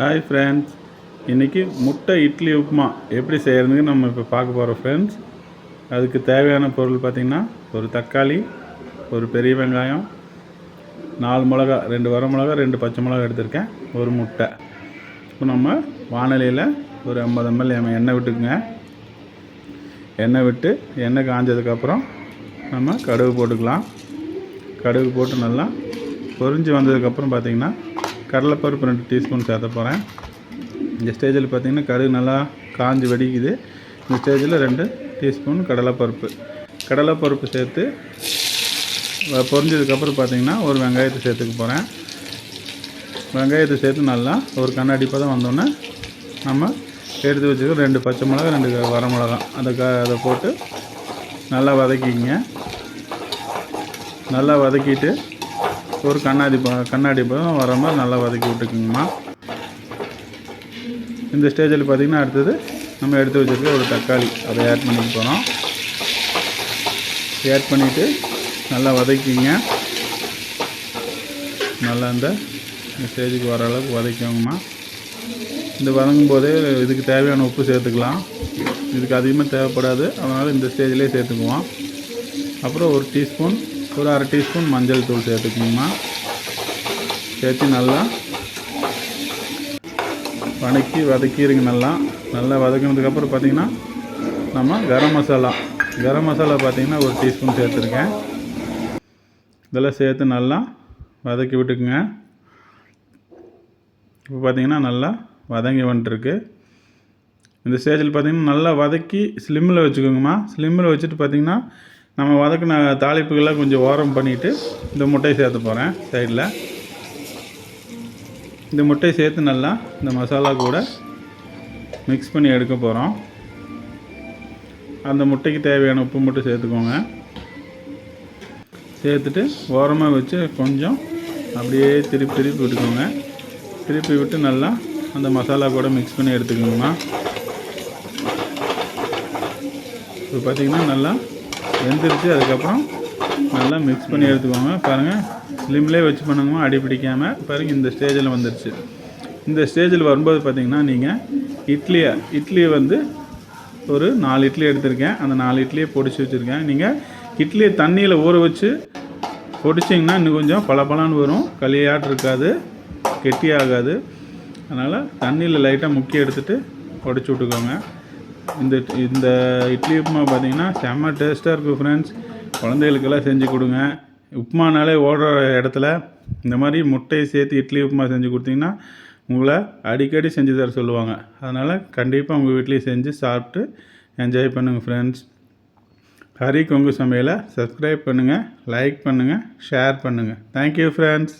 Hi friends இன்றைக்கி முட்டை இட்லி உப்புமா எப்படி செய்கிறதுன்னு நம்ம இப்போ பார்க்க போகிறோம் ஃப்ரெண்ட்ஸ் அதுக்கு தேவையான பொருள் பார்த்திங்கன்னா ஒரு தக்காளி ஒரு பெரிய வெங்காயம் நாலு மிளகா ரெண்டு வர மிளகா ரெண்டு பச்சை மிளகா எடுத்திருக்கேன் ஒரு முட்டை. இப்போ நம்ம வானலியில் ஒரு ஐம்பது எம்எல் எண்ணெய் விட்டுக்குங்க. எண்ணெய் விட்டு எண்ணெய் காஞ்சதுக்கப்புறம் நம்ம கடுகு போட்டுக்கலாம். கடுகு போட்டு நல்லா பொறிஞ்சு வந்ததுக்கப்புறம் பார்த்திங்கன்னா கடலைப்பருப்பு ரெண்டு டீஸ்பூன் சேர்த்த போகிறேன் இந்த ஸ்டேஜில் பார்த்திங்கன்னா கடுகு நல்லா காஞ்சி வெடிக்குது. இந்த ஸ்டேஜில் ரெண்டு டீஸ்பூன் கடலைப்பருப்பு. கடலைப்பருப்பு சேர்த்து பொரிஞ்சதுக்கப்புறம் பார்த்திங்கன்னா ஒரு வெங்காயத்தை சேர்த்துக்க போகிறேன் வெங்காயத்தை சேர்த்து நல்லா ஒரு கண்ணாடிப்பாக தான் வந்தோன்னே நம்ம எடுத்து வச்சுக்கோ ரெண்டு பச்சை மிளகா ரெண்டு வர மிளகா அதை க அதை போட்டு நல்லா வதக்கிங்க நல்லா வதக்கிட்டு ஒரு கண்ணாடி ப கண்ணாடி பதம் வர மாதிரி நல்லா வதக்கி விட்டுக்குங்கம்மா. இந்த ஸ்டேஜில் பார்த்திங்கன்னா அடுத்தது நம்ம எடுத்து வச்சுருக்க ஒரு தக்காளி. அதை ஆட் பண்ணிக்க போகிறோம் ஆட் பண்ணிவிட்டு நல்லா வதக்கிங்க. நல்லா இந்த இந்த ஸ்டேஜுக்கு வர அளவுக்கு வதக்கிக்கோங்கம்மா. இந்த வதங்கும் போதே இதுக்கு தேவையான உப்பு சேர்த்துக்கலாம். இதுக்கு அதிகமாக தேவைப்படாது. அதனால் இந்த ஸ்டேஜ்லேயே சேர்த்துக்குவோம். அப்புறம் ஒரு டீஸ்பூன் ஒரு அரை டீஸ்பூன் மஞ்சள் தூள் சேர்த்துக்கணுமா சேர்த்து நல்லா வதக்கி வதக்கிடுங்க நல்லா. நல்லா வதக்கினதுக்கப்புறம் பார்த்திங்கன்னா நம்ம கரம் மசாலா. கரம் மசாலா பார்த்தீங்கன்னா ஒரு டீஸ்பூன் சேர்த்துருக்கேன். இதெல்லாம் சேர்த்து நல்லா வதக்கி விட்டுக்குங்க. இப்போ பார்த்தீங்கன்னா நல்லா வதங்கி வந்துட்டுருக்கு. இந்த ஸ்டேஜில் பார்த்திங்கன்னா நல்லா வதக்கி ஸ்லிம்மில் வச்சுக்கோங்கம்மா. ஸ்லிம்மில் வச்சுட்டு பார்த்தீங்கன்னா நம்ம வதக்கின தாளிப்புகள்லாம் கொஞ்சம் ஓரம் பண்ணிவிட்டு இந்த முட்டையை சேர்த்து போகிறேன் சைடில். இந்த முட்டையை சேர்த்து நல்லா இந்த மசாலா கூட மிக்ஸ் பண்ணி எடுக்க போகிறோம் அந்த முட்டைக்கு தேவையான உப்பு மட்டும் சேர்த்துக்கோங்க. சேர்த்துட்டு ஓரமாக வச்சு கொஞ்சம் அப்படியே திருப்பி திருப்பி விட்டுக்கோங்க. திருப்பி விட்டு நல்லா அந்த மசாலா கூட மிக்ஸ் பண்ணி எடுத்துக்கோங்கம்மா இப்போ பார்த்தீங்கன்னா நல்லா வெந்துருச்சு அதுக்கப்புறம் நல்லா மிக்ஸ் பண்ணி எடுத்துக்கோங்க. பாருங்கள் ஸ்லிம்லேயே வச்சு பண்ணுங்கம்மா அடி பிடிக்காமல் பாருங்கள் இந்த ஸ்டேஜில் வந்துருச்சு. இந்த ஸ்டேஜில் வரும்போது பார்த்தீங்கன்னா நீங்கள் இட்லியை இட்லியை வந்து ஒரு நாலு இட்லி எடுத்திருக்கேன். அந்த நாலு இட்லியை பொடிச்சு வச்சுருக்கேன். நீங்கள் இட்லியை தண்ணியில் ஊற வச்சு பொடிச்சிங்கன்னா இன்னும் கொஞ்சம் பளபளன்னு வரும். களியாட்டு இருக்காது கெட்டியாகாது. அதனால் தண்ணியில் லைட்டாக முக்கி எடுத்துகிட்டு உடச்சி விட்டுக்கோங்க. இந்த இந்த இட்லி உப்புமா பார்த்தீங்கன்னா செம்ம டேஸ்ட்டாக இருக்கும் ஃப்ரெண்ட்ஸ் குழந்தைகளுக்கெல்லாம் செஞ்சு கொடுங்க. உப்புமானாலே ஓடுற இடத்துல இந்த மாதிரி முட்டையை சேர்த்து இட்லி உப்புமா செஞ்சு கொடுத்தீங்கன்னா உங்களை அடிக்கடி செஞ்சு தர சொல்லுவாங்க. அதனால் கண்டிப்பாக உங்கள் வீட்லேயும் செஞ்சு சாப்பிட்டு என்ஜாய் பண்ணுங்கள் ஃப்ரெண்ட்ஸ் ஹரி கொங்கு சமையலை சப்ஸ்கிரைப் பண்ணுங்கள் லைக் பண்ணுங்கள் ஷேர் பண்ணுங்கள் தேங்க்யூ ஃப்ரெண்ட்ஸ்